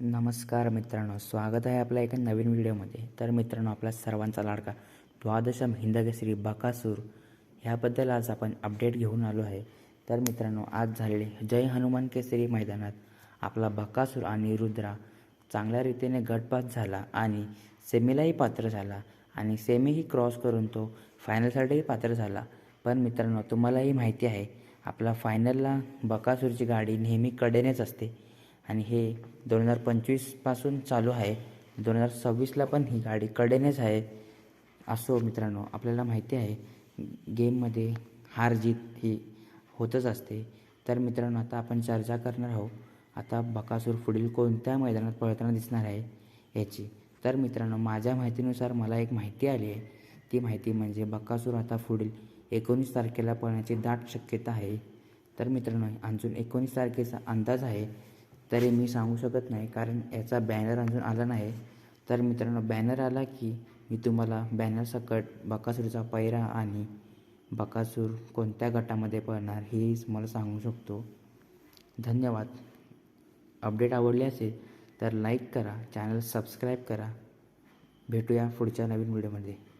नमस्कार मित्रांनो स्वागत आहे आपल्या एका नवीन व्हिडिओमध्ये. तर मित्रांनो आपला सर्वांचा लाडका द्वादशम हिंदकेसरी बकासूर ह्याबद्दल आज आपण अपडेट घेऊन आलो आहे. तर मित्रांनो आज झालेले जय हनुमान केसरी मैदानात आपला बकासूर आणि रुद्रा चांगल्या रीतीने गटपात झाला आणि सेमीलाही पात्र झाला आणि सेमीही क्रॉस करून तो फायनलसाठीही पात्र झाला. पण मित्रांनो तुम्हालाही माहिती आहे आपला फायनलला बकासूरची गाडी नेहमी कडेनेच असते. आणि हे दोन हजार पंचवीसपासून चालू आहे. दोन हजार सव्वीसला पण ही गाडी कडेनेच आहे असो मित्रांनो आपल्याला माहिती आहे गेममध्ये हार जीत ही होतच असते. तर मित्रांनो आता आपण चर्चा करणार आहोत आता बकासूर पुढील कोणत्या मैदानात पळताना दिसणार आहे याची. तर मित्रांनो माझ्या माहितीनुसार मला एक माहिती आली आहे. ती माहिती म्हणजे बकासूर आता पुढील एकोणीस तारखेला पळण्याची दाट शक्यता आहे. तर मित्रांनो अजून एकोणीस तारखेचा अंदाज आहे. तरी मी सांगू शकत नाही कारण याचा बॅनर अजून आला नाही. तर मित्रांनो बॅनर आला की मी तुम्हाला बॅनर सकट बकासूरचा पैरा आणि बकासूर कोणत्या गटामध्ये पळणार हेही मला सांगू शकतो. धन्यवाद. अपडेट आवडली असेल तर लाईक करा चॅनल सबस्क्राईब करा. भेटूया पुढच्या नवीन व्हिडिओमध्ये